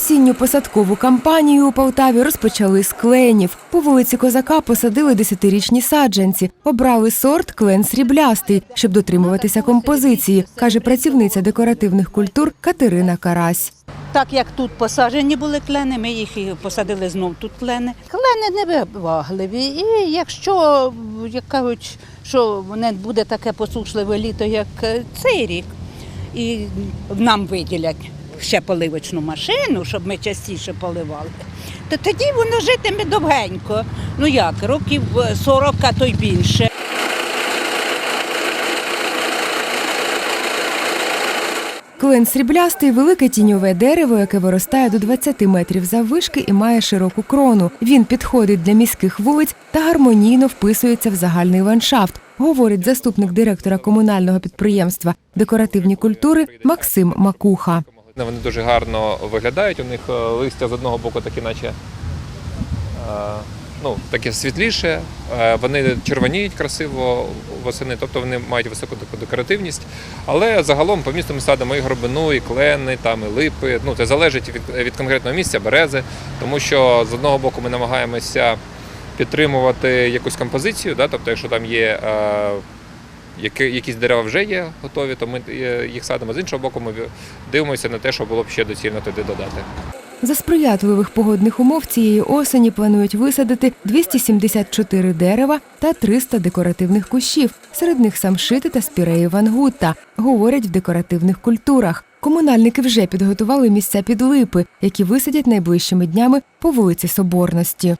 Осінню посадкову кампанію у Полтаві розпочали з кленів. По вулиці Козака посадили десятирічні саджанці. Обрали сорт клен сріблястий, щоб дотримуватися композиції, каже працівниця декоративних культур Катерина Карась. Так як тут посаджені були клени, ми їх і посадили знов тут клени. Клени невибагливі. І якщо, як кажуть, що не буде таке посушливе літо, як е, цей рік, і нам виділять ще поливочну машину, щоб ми частіше поливали, то тоді воно житиме довгенько. Ну як, років 40, а то й більше. Клен сріблястий велике тіньове дерево, яке виростає до 20 метрів заввишки і має широку крону. Він підходить для міських вулиць та гармонійно вписується в загальний ландшафт, говорить заступник директора комунального підприємства декоративні культури Максим Макуха. Вони дуже гарно виглядають. У них е, листя з одного боку такі, наче е, ну, таке світліше, е, вони червоніють красиво восени, тобто вони мають високу таку декоративність. Але загалом по місту ми садимо і гробину, і клени, там, і липи. Ну, це залежить від, від конкретного місця, берези, тому що з одного боку ми намагаємося підтримувати якусь композицію, да? тобто, якщо там є. Які, якісь дерева вже є готові, то ми е, їх садимо. З іншого боку, ми дивимося на те, що було б ще доцільно туди додати. За сприятливих погодних умов цієї осені планують висадити 274 дерева та 300 декоративних кущів. Серед них самшити та спіреї вангутта, говорять в декоративних культурах. Комунальники вже підготували місця під липи, які висадять найближчими днями по вулиці Соборності.